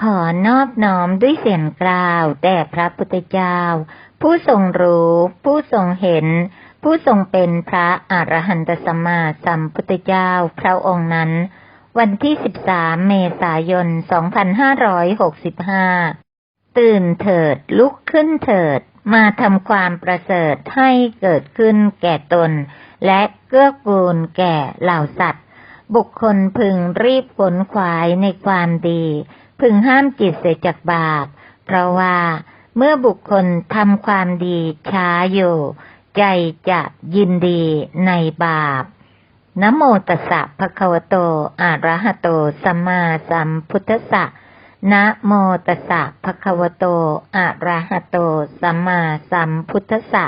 ขอนอบน้อมด้วยเสียงกล่าวแด่พระพุทธเจ้า ผู้ทรงรู้ ผู้ทรงเห็น ผู้ทรงเป็นพระอรหันตสัมมาสัมพุทธเจ้าพระองค์นั้น วันที่ 13 เมษายน 2565 ตื่นเถิดลุกขึ้นเถิด มาทำความประเสริฐให้เกิดขึ้นแก่ตน และเกื้อกูลแก่เหล่าสัตว์ บุคคลพึงรีบขนขวายในความดี พึงห้ามจิตเสียจากบาป เพราะว่าเมื่อบุคคลทำความดีช้าอยู่ ใจจะยินดีในบาปนะโมตัสสะภะคะวะโตอะระหะโตสัมมาสัมพุทธัสสะนะโมตัสสะภะคะวะโตอะระหะโตสัมมาสัมพุทธัสสะ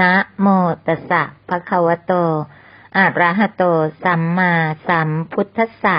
นะโมตัสสะภะคะวะโตอะระหะโตสัมมาสัมพุทธัสสะ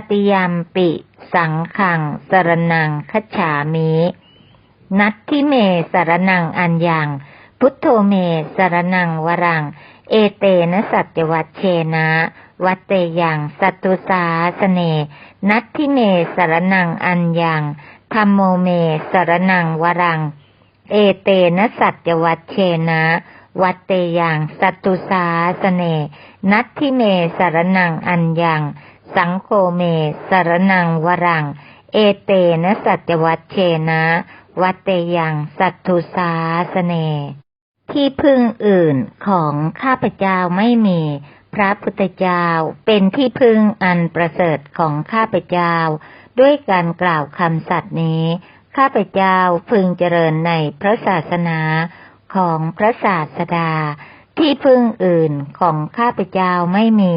ตติยามปิ สังขังสรนังคัจฉามินัตทิเมสรนังอัญญังพุทโธเมสรนังวรัง เอเตนะสัจวัตเชนะ วัตเตยังสัตตุสาสเน นัตทิเมสรนังอัญญังธรรมโมเมสรนังวรัง เอเตนะสัจวัตเชนะ วัตเตยังสัตตุสาสเน นัตทิเมสรนังอัญญัง สังโฆเม สรนังวรัง เอเตนะสัจวัตเชนะ วัตเตยังสัตตุสาสเน ที่พึ่งอื่นของข้าพเจ้าไม่มี พระพุทธเจ้าเป็นที่พึ่งอันประเสริฐของข้าพเจ้า ด้วยการกล่าวคำสัตย์นี้ ข้าพเจ้าพึงเจริญในพระศาสนาของพระศาสดาที่พึ่งอื่นของข้าพเจ้าไม่มี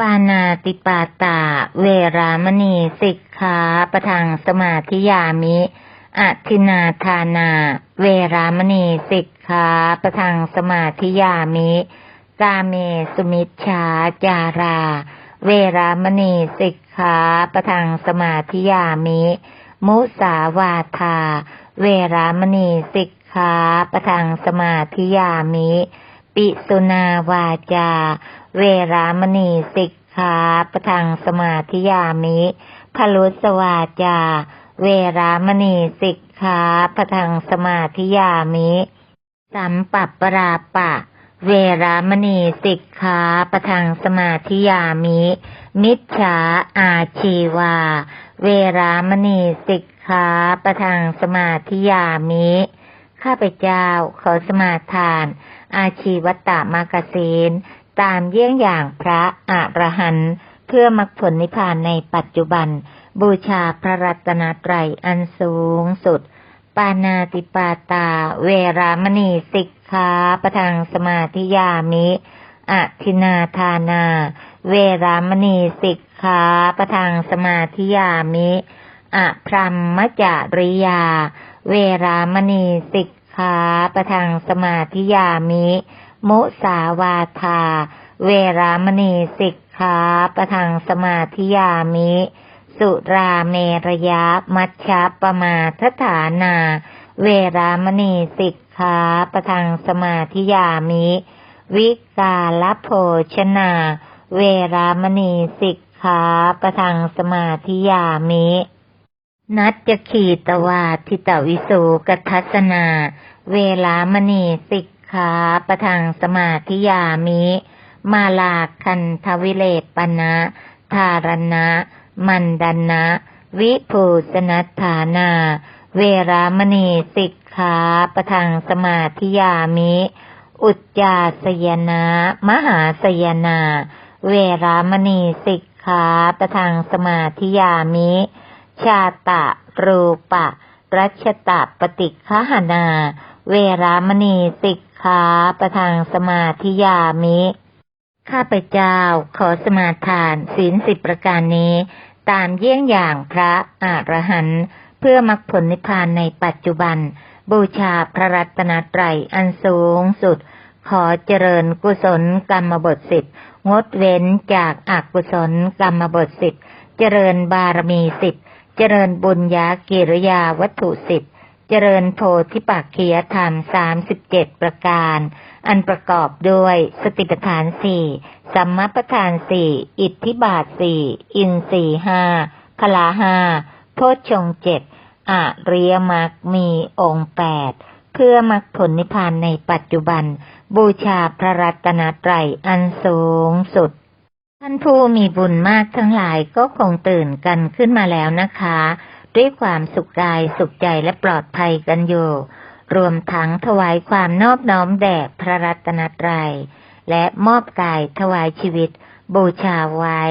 ปานาติปาตา เวรามณีสิกขาประทังสมาธิยามิอทินาทานา เวรามณีสิกขาประทังสมาธิยามิกาเมสุมิชฌาจารา เวรามณีสิกขาประทังสมาธิยามิ มุสาวาทา เวรามณีสิกขาประทังสมาธิยามิ ปิสุนาวาจา เวรามณีสิกขาปะทังสมาธิยามิพลุสวาจา เวรามณีสิกขาปะทังสมาธิยามิสัมปัปปราปะ เวรามณีสิกขาปะทังสมาธิยามิ มิจฉาอาชีวา เวรามณีสิกขาปะทังสมาธิยามิ ข้าพเจ้าขอสมาทาน อาชีวตามากสีนตามเยี่ยงอย่างพระอรหันต์เพื่อมรรคผลนิพพานในปัจจุบัน บูชาพระรัตนตรัยอันสูงสุด ปานาติปาตา เวรามณีสิกขาประทังสมาธิยามิอทินาทานา เวรามณีสิกขาประทังสมาธิยามิอะพรหมจาริยา เวรามณีสิก ขาปะทังสมาธิยามิ มุสาวาทา เวรามณีสิกขาปะทังสมาธิยามิ สุราเมรยะมัชฌะปมาทฐานา เวรามณีสิกขาปะทังสมาธิยามิ วิกาลโภชนา เวรามณีสิกขาปะทังสมาธิยามิ นัจจขีตวาทิตวิสุกัทัสนา เวลามณีสิกขาประทังสมาธิยามิ มาลาคันทวิเลปนะทารณะ มันดันะ วิภูสนัฏฐานา เวรามณีสิกขาประทังสมาธิยามิ อุจจาสยนะมหาสยนา เวรามณีสิกขาประทังสมาธิยามิ ชาตะรูปะ รัชตะปฏิฆหานา เวรามณีสิกขาประทังสมาธิยามิ ข้าพเจ้าขอสมาทานศีลสิบประการนี้ ตามเยี่ยงอย่างพระอรหันต์เพื่อมรรคผลนิพพานในปัจจุบัน บูชาพระรัตนตรัยอันสูงสุด ขอเจริญกุศลกรรมบทสิบงดเว้นจากอกุศลกรรมบทสิบเจริญบารมีสิบ เจริญบุญญากิริยาวัตถุสิบเจริญโพธิปักขียธรรมสามสิบเจ็ดประการ อันประกอบด้วยสติปัฏฐานสี่สัมมาปัฏฐานสี่อิทธิบาทสี่อินสี่ห้าพลาห้าโพชฌงเจ็ดอริยมรรคมีองค์แปดเพื่อมรรคผลนิพพานในปัจจุบัน บูชาพระรัตนตรัยอันสูงสุด ท่านผู้มีบุญมากทั้งหลายก็คงตื่นกันขึ้นมาแล้วนะคะ ด้วยความสุขกายสุขใจและปลอดภัยกันอยู่ รวมทั้งถวายความนอบน้อมแด่พระรัตนตรัย และมอบกายถวายชีวิต บูชาไว้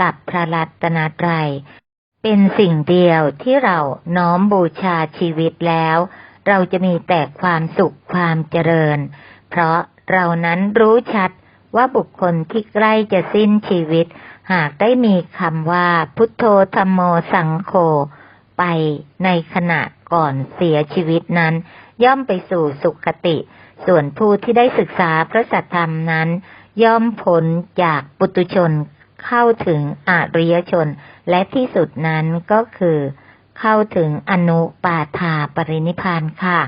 กับพระรัตนตรัย เป็นสิ่งเดียวที่เราน้อมบูชาชีวิตแล้ว เราจะมีแต่ความสุขความเจริญ เพราะเรานั้นรู้ชัด ว่าบุคคลที่ใกล้จะสิ้นชีวิต หากได้มีคำว่าพุทโธธรรมโมสังโฆไปในขณะก่อนเสียชีวิตนั้น ย่อมไปสู่สุขติ ส่วนผู้ที่ได้ศึกษาพระสัทธรรมนั้น ย่อมพ้นจากปุตุชนเข้าถึงอริยชน และที่สุดนั้นก็คือ เข้าถึงอนุปาทาปรินิพานค่ะ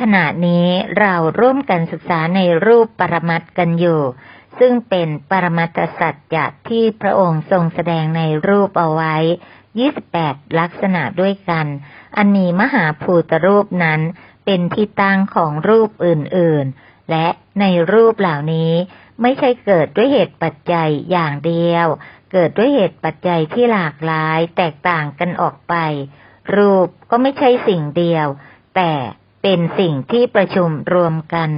ขณะนี้เราร่วมกันศึกษาในรูปปรมัตถ์กันอยู่ ซึ่งเป็นปรมัตสัจจะที่พระองค์ทรงแสดงในรูปเอาไว้ 28 ลักษณะด้วยกัน อันมีมหาภูตรูปนั้นเป็นที่ตั้งของรูปอื่นๆ และในรูปเหล่านี้ไม่ใช่เกิดด้วยเหตุปัจจัยอย่างเดียว เกิดด้วยเหตุปัจจัยที่หลากหลายแตกต่างกันออกไป รูปก็ไม่ใช่สิ่งเดียว แต่ เป็นสิ่งที่ประชุมรวมกัน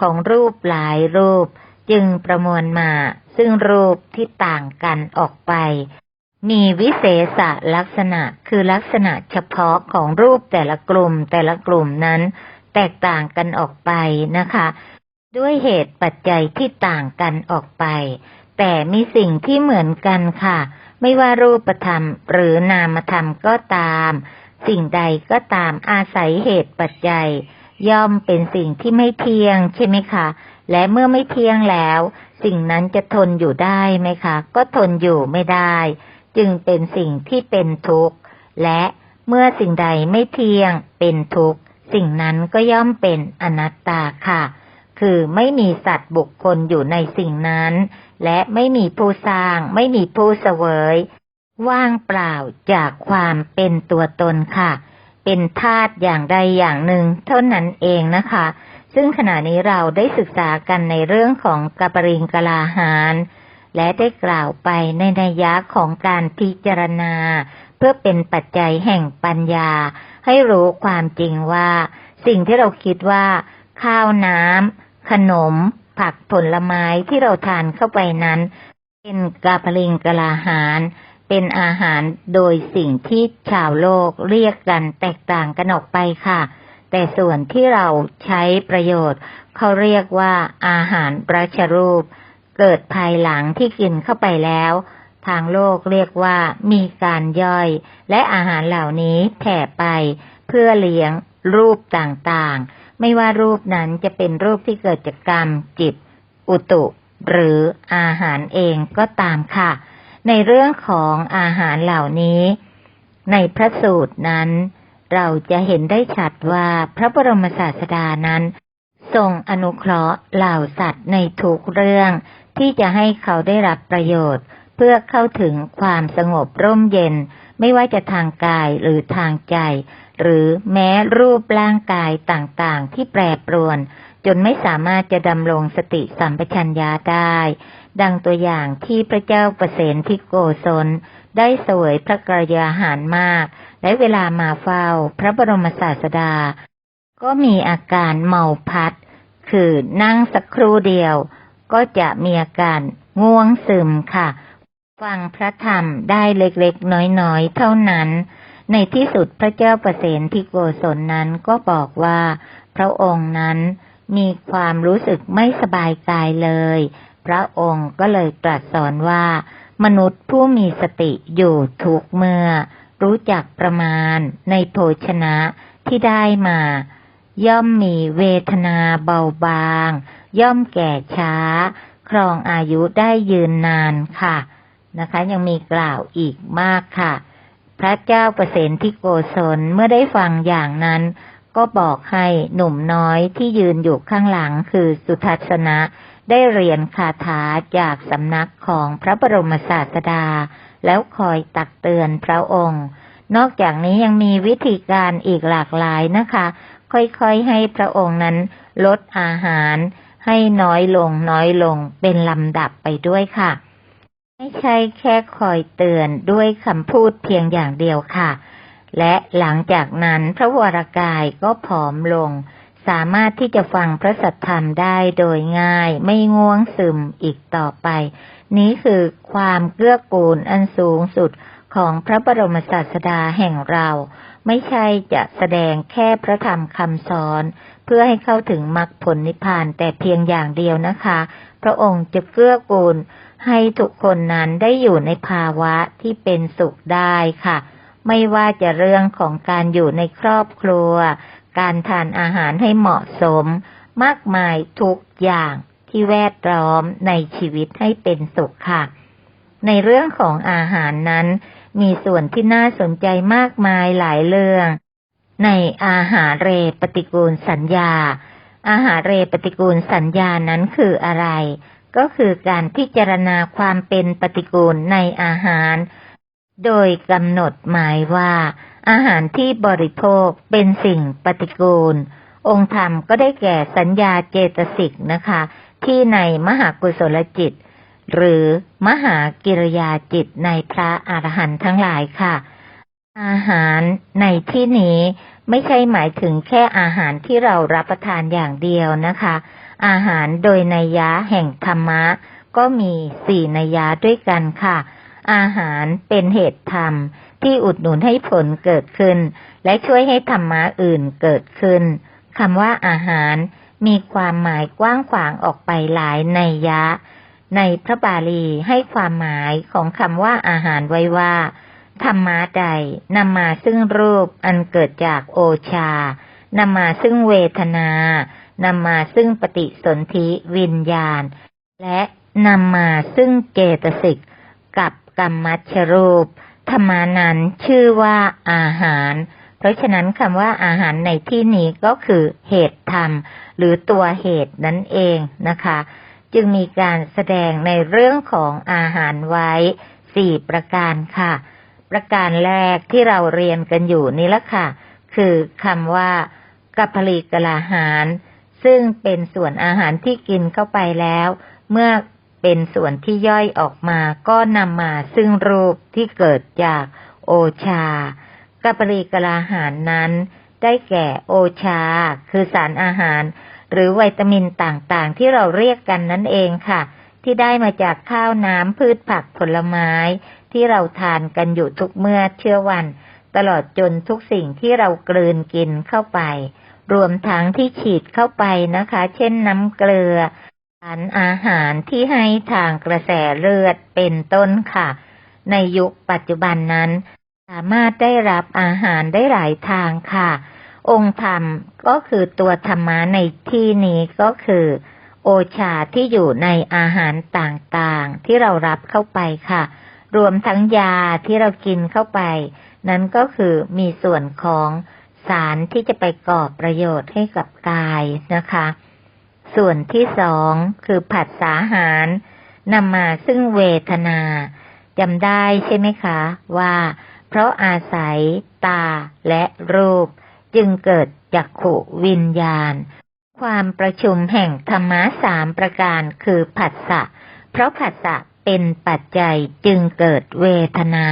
ของรูปหลายรูป จึงประมวลมา ซึ่งรูปที่ต่างกันออกไป มีวิเศษลักษณะคือลักษณะเฉพาะของรูปแต่ละกลุ่มแต่ละกลุ่มนั้น แตกต่างกันออกไปนะคะ ด้วยเหตุปัจจัยที่ต่างกันออกไป แต่มีสิ่งที่เหมือนกันค่ะ ไม่ว่ารูปธรรมหรือนามธรรมก็ตาม สิ่งใดก็ตามอาศัยเหตุปัจจัย ย่อมเป็นสิ่งที่ไม่เที่ยงใช่ไหมคะ และเมื่อไม่เที่ยงแล้ว สิ่งนั้นจะทนอยู่ได้ไหมคะ ก็ทนอยู่ไม่ได้ จึงเป็นสิ่งที่เป็นทุกข์ และเมื่อสิ่งใดไม่เที่ยงเป็นทุกข์ สิ่งนั้นก็ย่อมเป็นอนัตตาค่ะ คือไม่มีสัตว์บุคคลอยู่ในสิ่งนั้น และไม่มีผู้สร้าง ไม่มีผู้เสวย ว่างเปล่าจากความเป็นตัวตนค่ะ เป็นธาตุอย่างใดอย่างหนึ่งเท่านั้นเองนะคะ ซึ่งขณะนี้เราได้ศึกษากันในเรื่องของกปริงกลาหาร และได้กล่าวไปในนัยยะของการพิจารณา เพื่อเป็นปัจจัยแห่งปัญญา ให้รู้ความจริงว่า สิ่งที่เราคิดว่า ข้าวน้ำขนม ผักผลไม้ที่เราทานเข้าไปนั้น เป็นกาปริงกลาหาร เป็นอาหารโดยสิ่งที่ชาวโลกเรียกกันแตกต่างกันออกไปค่ะ แต่ส่วนที่เราใช้ประโยชน์ เขาเรียกว่าอาหารราชรูป เกิดภายหลังที่กินเข้าไปแล้ว ทางโลกเรียกว่ามีการย่อย และอาหารเหล่านี้แผ่ไป เพื่อเลี้ยงรูปต่างๆ ไม่ว่ารูปนั้นจะเป็นรูปที่เกิดจากกรรมจิต อุตุ หรืออาหารเองก็ตามค่ะ ในเรื่องของอาหารเหล่านี้ ในพระสูตรนั้น เราจะเห็นได้ชัดว่าพระบรมศาสดานั้น ทรงอนุเคราะห์เหล่าสัตว์ในทุกเรื่อง ที่จะให้เขาได้รับประโยชน์ เพื่อเข้าถึงความสงบร่มเย็น ไม่ว่าจะทางกายหรือทางใจ หรือแม้รูปร่างกายต่างๆ ที่แปรปรวนจจนไม่สามารถจะดำรงสติสัมปชัญญะได้ ดังตัวอย่างที่พระเจ้าประเสนที่โกศลได้เสวยพระกรยาหารมาก และเวลามาเฝ้าพระบรมศาสดา ก็มีอาการเมาพัด คือนั่งสักครู่เดียว ก็จะมีอาการง่วงซึมค่ะ ฟังพระธรรมได้เล็กๆ น้อยๆ เท่านั้น ในที่สุดพระเจ้าประเสนที่โกศลนั้นก็บอกว่า พระองค์นั้นมีความรู้สึกไม่สบายกายเลย พระองค์ก็เลยตรัสสอนว่า มนุษย์ผู้มีสติอยู่ทุกเมื่อ รู้จักประมาณในโภชนะที่ได้มา ย่อมมีเวทนาเบาบาง ย่อมแก่ช้า ครองอายุได้ยืนนานค่ะ นะคะ ยังมีกล่าวอีกมากค่ะ พระเจ้าประเสนที่โกศลเมื่อได้ฟังอย่างนั้นก็บอกให้หนุ่มน้อยที่ยืนอยู่ข้างหลังคือสุทัศนะ ได้เรียนคาถาจากสำนักของพระบรมศาสดา แล้วคอยตักเตือนพระองค์ นอกจากนี้ยังมีวิธีการอีกหลากหลายนะคะ ค่อยๆให้พระองค์นั้นลดอาหาร ให้น้อยลงน้อยลงเป็นลำดับไปด้วยค่ะ ไม่ใช่แค่คอยเตือนด้วยคำพูดเพียงอย่างเดียวค่ะ และหลังจากนั้นพระวรากายก็ผอมลง สามารถที่จะฟังพระสัทธรรมได้โดยง่าย ไม่ง่วงซึมอีกต่อไป นี้คือความเกื้อกูลอันสูงสุดของพระบรมศาสดาแห่งเรา ไม่ใช่จะแสดงแค่พระธรรมคำสอน เพื่อให้เข้าถึงมรรคผลนิพพานแต่เพียงอย่างเดียวนะคะ พระองค์จะเกื้อกูลให้ทุกคนนั้นได้อยู่ในภาวะที่เป็นสุขได้ค่ะ ไม่ว่าจะเรื่องของการอยู่ในครอบครัว การทานอาหารให้เหมาะสม มากมายทุกอย่างที่แวดล้อมในชีวิตให้เป็นสุขค่ะ ในเรื่องของอาหารนั้น มีส่วนที่น่าสนใจมากมายหลายเรื่อง ในอาหารเรปฏิกูลสัญญา อาหารเรปฏิกูลสัญญานั้นคืออะไร ก็คือการพิจารณาความเป็นปฏิกูลในอาหาร โดยกำหนดหมายว่า อาหารที่บริโภคเป็นสิ่งปฏิกูล องค์ธรรมก็ได้แก่สัญญาเจตสิกนะคะ ที่ในมหากุศลจิต หรือมหากิริยาจิตในพระอรหันต์ทั้งหลายค่ะ อาหารในที่นี้ไม่ใช่หมายถึงแค่อาหารที่เรารับประทานอย่างเดียวนะคะ อาหารโดยนัยยะแห่งธรรมะ ก็มีสี่นัยยะด้วยกันค่ะ อาหารเป็นเหตุธรรม ที่อุดหนุนให้ผลเกิดขึ้น และช่วยให้ธรรมะอื่นเกิดขึ้นคำว่าอาหารมีความหมายกว้างขวางออกไปหลายในยยะ ในพระบาลีให้ความหมายของคำว่าอาหารไว้ว่า ธรรมะใดนำมาซึ่งรูปอันเกิดจากโอชานำมาซึ่งเวทนานำมาซึ่งปฏิสนธิวิญญาณ และนำมาซึ่งเกตสิกกับกรรมัชรูป ธรรมานั้นชื่อว่าอาหาร เพราะฉะนั้นคำว่าอาหารในที่นี้ก็คือเหตุธรรม หรือตัวเหตุนั่นเองนะคะ จึงมีการแสดงในเรื่องของอาหารไว้สี่ประการค่ะ ประการแรกที่เราเรียนกันอยู่นี่ละค่ะ คือคำว่ากัพลีกลาหาร ซึ่งเป็นส่วนอาหารที่กินเข้าไปแล้ว เมื่อ เป็นส่วนที่ย่อยออกมาก็นำมาซึ่งรูปที่เกิดจากโอชากัปปลีกลาหารนั้น ได้แก่โอชา คือสารอาหาร หรือวิตามินต่างๆ ที่เราเรียกกันนั่นเองค่ะ ที่ได้มาจากข้าวน้ำพืชผักผลไม้ ที่เราทานกันอยู่ทุกเมื่อเชื่อวัน ตลอดจนทุกสิ่งที่เรากลืนกินเข้าไป รวมทั้งที่ฉีดเข้าไปนะคะ เช่นน้ำเกลือ สารอาหารที่ให้ทางกระแสเลือดเป็นต้นค่ะ ในยุคปัจจุบันนั้น สามารถได้รับอาหารได้หลายทางค่ะ องค์ธรรมก็คือตัวธรรมะในที่นี้ก็คือ โอชาที่อยู่ในอาหารต่างๆ ที่เรารับเข้าไปค่ะ รวมทั้งยาที่เรากินเข้าไป นั้นก็คือมีส่วนของสารที่จะไปก่อประโยชน์ให้กับกายนะคะ ส่วนที่สองคือผัสสาหารนำมาซึ่งเวทนาจำได้ใช่ไหมคะ ว่า เพราะอาศัยตาและรูป จึงเกิดจักขุวิญญาณ ความประชุมแห่งธรรมะสามประการคือผัสสะเพราะผัสสะเป็นปัจจัยจึงเกิดเวทนา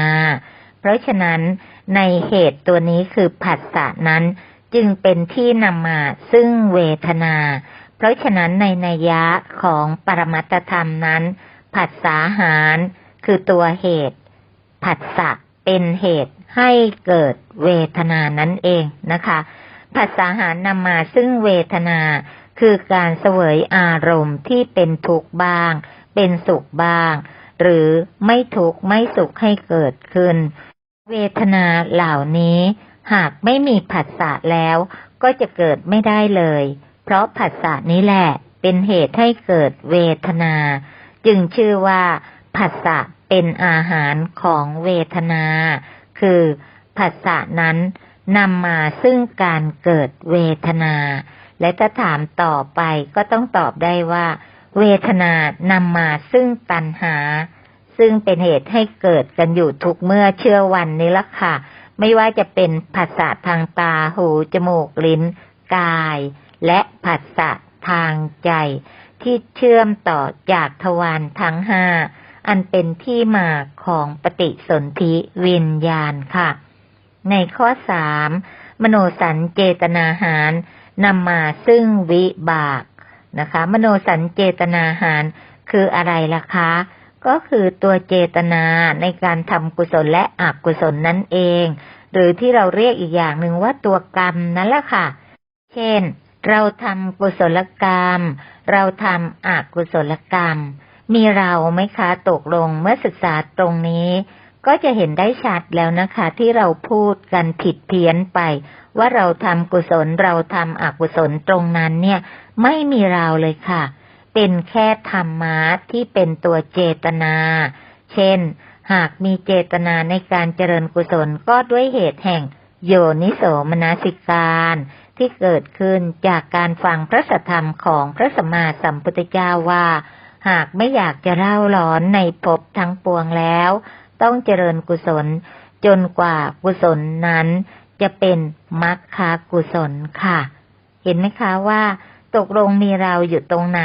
เพราะฉะนั้นในเหตุตัวนี้คือผัสสะนั้น จึงเป็นที่นำมาซึ่งเวทนา เพราะฉะนั้นในนัยยะของปรมัตธรรมนั้น ผัสสาหารคือตัวเหตุ ผัสสะเป็นเหตุให้เกิดเวทนานั่นเองนะคะผัสสาหารนำมาซึ่งเวทนาคือการเสวยอารมณ์ที่เป็นทุกข์บ้าง เป็นสุขบ้าง หรือไม่ทุกข์ไม่สุขให้เกิดขึ้น เวทนาเหล่านี้ หากไม่มีผัสสะแล้ว ก็จะเกิดไม่ได้เลย เพราะผัสสะนี้แหละเป็นเหตุให้เกิดเวทนา จึงชื่อว่าผัสสะเป็นอาหารของเวทนา คือผัสสะนั้นนำมาซึ่งการเกิดเวทนา และถ้าถามต่อไปก็ต้องตอบได้ว่า เวทนานำมาซึ่งตัณหา ซึ่งเป็นเหตุให้เกิดกันอยู่ทุกเมื่อเชื่อวันนี้ละค่ะ ไม่ว่าจะเป็นผัสสะทางตาหู จมูก ลิ้น กาย และผัสสะทางใจ ที่เชื่อมต่อจากทวารทั้งห้าอันเป็นที่มาของปฏิสนธิวิญญาณค่ะ ในข้อสามมโนสัญเจตนาหารนำมาซึ่งวิบากนะคะ มโนสัญเจตนาหารคืออะไรล่ะคะ ก็คือตัวเจตนาในการทำกุศลและอกุศลนั่นเอง หรือที่เราเรียกอีกอย่างหนึ่งว่าตัวกรรมนั่นแหละค่ะ เช่น เราทำกุศลกรรม เราทำอกุศลกรรม มีเราไหมคะตกลงเมื่อศึกษาตรงนี้ ก็จะเห็นได้ชัดแล้วนะคะ ที่เราพูดกันผิดเพี้ยนไป ว่าเราทำกุศลเราทำอกุศลตรงนั้นเนี่ย ไม่มีเราเลยค่ะ เป็นแค่ธรรมะที่เป็นตัวเจตนา เช่น หากมีเจตนาในการเจริญกุศลก็ด้วยเหตุแห่ง โยนิโสมนสิการที่เกิดขึ้นจากการฟังพระสัทธรรมของพระสัมมาสัมพุทธเจ้าว่า หากไม่อยากจะเล่าร้อนในภพทั้งปวงแล้ว ต้องเจริญกุศล จนกว่ากุศลนั้น จะเป็นมรรคากุศลค่ะ เห็นไหมคะว่า ตกลงมีเราอยู่ตรงไหน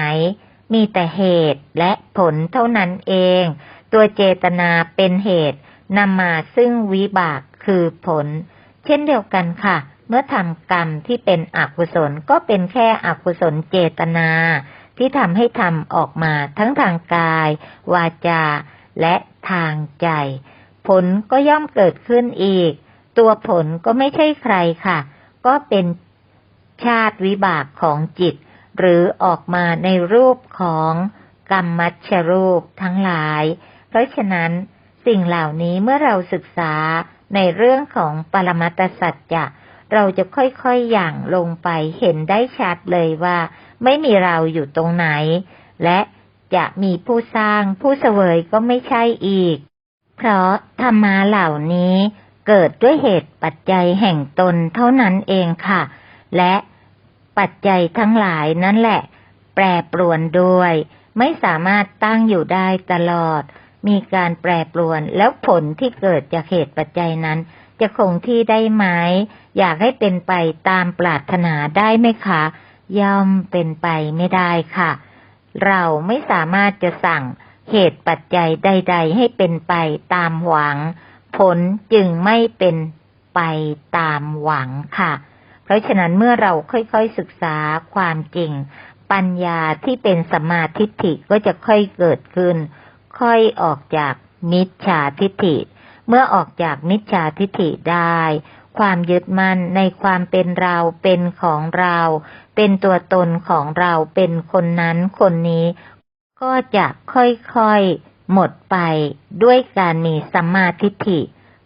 มีแต่เหตุและผลเท่านั้นเอง ตัวเจตนาเป็นเหตุนำมาซึ่งวิบากคือผล เช่นเดียวกันค่ะ เมื่อทำกรรมที่เป็นอกุศลก็เป็นแค่อกุศลเจตนา ที่ทำให้ทำออกมาทั้งทางกาย วาจา และทางใจ ผลก็ย่อมเกิดขึ้นอีก ตัวผลก็ไม่ใช่ใครค่ะ ก็เป็นชาติวิบากของจิต หรือออกมาในรูปของกรรมมัชรูปทั้งหลาย เพราะฉะนั้นสิ่งเหล่านี้เมื่อเราศึกษา ในเรื่องของปรมัตสัจจะเราจะค่อยๆอย่างลงไปเห็นได้ชัดเลยว่า ไม่มีเราอยู่ตรงไหน และจะมีผู้สร้างผู้เสวยก็ไม่ใช่อีก เพราะธรรมะเหล่านี้เกิดด้วยเหตุปัจจัยแห่งตนเท่านั้นเองค่ะ และปัจจัยทั้งหลายนั่นแหละ แปรปรวนด้วย ไม่สามารถตั้งอยู่ได้ตลอด มีการแปรปรวน แล้วผลที่เกิดจากเหตุปัจจัยนั้น จะคงที่ได้ไหมอยากให้เป็นไปตามปรารถนาได้ไหมคะ ย่อมเป็นไปไม่ได้ค่ะ เราไม่สามารถจะสั่งเหตุปัจจัยใด ๆ ให้เป็นไปตามหวัง ผลจึงไม่เป็นไปตามหวังค่ะ เพราะฉะนั้นเมื่อเราค่อยๆศึกษาความจริง ปัญญาที่เป็นสมาทิฐิก็จะค่อยเกิดขึ้น ค่อยออกจากมิจฉาทิฏฐิ เมื่อออกจากมิจฉาทิฏฐิได้ ความยึดมั่นในความเป็นเราเป็นของเรา เป็นตัวตนของเราเป็นคนนั้นคนนี้ ก็จะค่อยๆหมดไปด้วยการมีสัมมาทิฏฐิ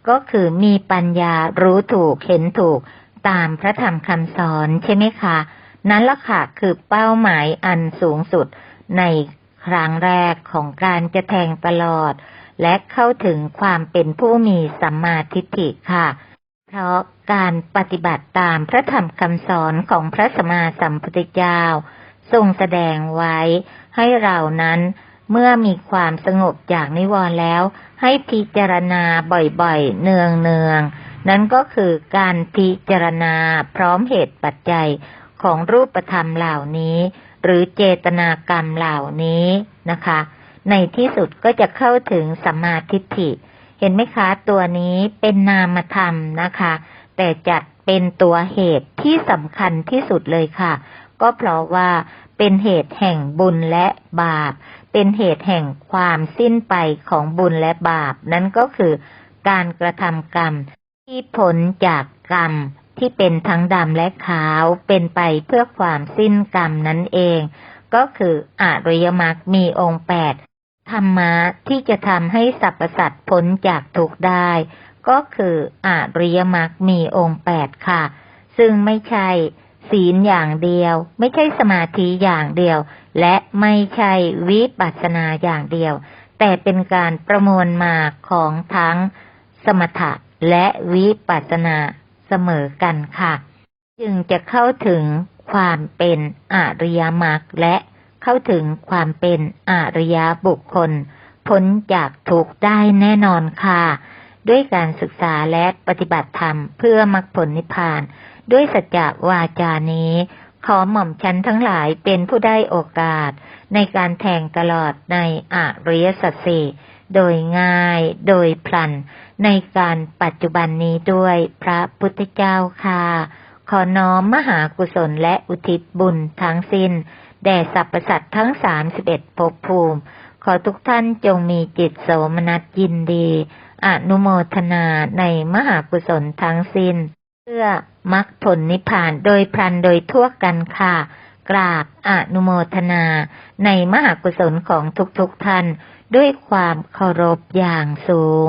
ก็คือมีปัญญารู้ถูกเห็นถูกตามพระธรรมคำสอนใช่ไหมคะ นั่นละค่ะคือเป้าหมายอันสูงสุดใน ครั้งแรกของการจะแทงตลอด และเข้าถึงความเป็นผู้มีสัมมาทิฏฐิค่ะ เพราะการปฏิบัติตามพระธรรมคำสอนของพระสัมมาสัมพุทธเจ้า ทรงแสดงไว้ให้เรานั้นเมื่อมีความสงบจากนิวรณ์แล้ว ให้พิจารณาบ่อยๆ เนืองๆนั่นก็คือการพิจารณาพร้อมเหตุปัจจัยของรูปธรรมเหล่านี้ หรือเจตนากรรมเหล่านี้นะคะ ในที่สุดก็จะเข้าถึงสัมมาทิฏฐิ เห็นไหมคะตัวนี้เป็นนามธรรมนะคะ แต่จัดเป็นตัวเหตุที่สำคัญที่สุดเลยค่ะ ก็เพราะว่าเป็นเหตุแห่งบุญและบาป เป็นเหตุแห่งความสิ้นไปของบุญและบาป นั่นก็คือการกระทำกรรมที่ผลจากกรรม ที่เป็นทั้งดำและขาวเป็นไปเพื่อความสิ้นกรรมนั่นเอง ก็คืออริยมรรคมีองค์แปดธรรมะที่จะทำให้สรรพสัตว์พ้นจากทุกข์ได้ ก็คืออริยมรรคมีองค์แปดค่ะ ซึ่งไม่ใช่ศีลอย่างเดียว ไม่ใช่สมาธิอย่างเดียว และไม่ใช่วิปัสสนาอย่างเดียว แต่เป็นการประมวลมาของทั้งสมถะและวิปัสสนา เสมอกันค่ะ จึงจะเข้าถึงความเป็นอริยมรรคและเข้าถึงความเป็นอริยบุคคล พ้นจากทุกข์ได้แน่นอนค่ะ ด้วยการศึกษาและปฏิบัติธรรมเพื่อมรรคผลนิพพาน ด้วยสัจจะวาจานี้ ขอหม่อมฉันทั้งหลายเป็นผู้ได้โอกาส ในการแทงตลอดในอริยสัจสี่โดยง่ายโดยพลัน ในการปัจจุบันนี้ด้วยพระพุทธเจ้าค่ะ ขอน้อมมหากุศลและอุทิศบุญทั้งสิ้น แด่สรรพสัตว์ทั้งสามสิบเอ็ดภพภูมิ ขอทุกท่านจงมีจิตโสมนัสยินดี อนุโมทนาในมหากุศลทั้งสิ้น เพื่อมรรคผลนิพพานโดยพลันโดยทั่วกันค่ะ กราบอนุโมทนา ในมหากุศลของทุกๆทท่าน ด้วยความเคารพอย่างสูง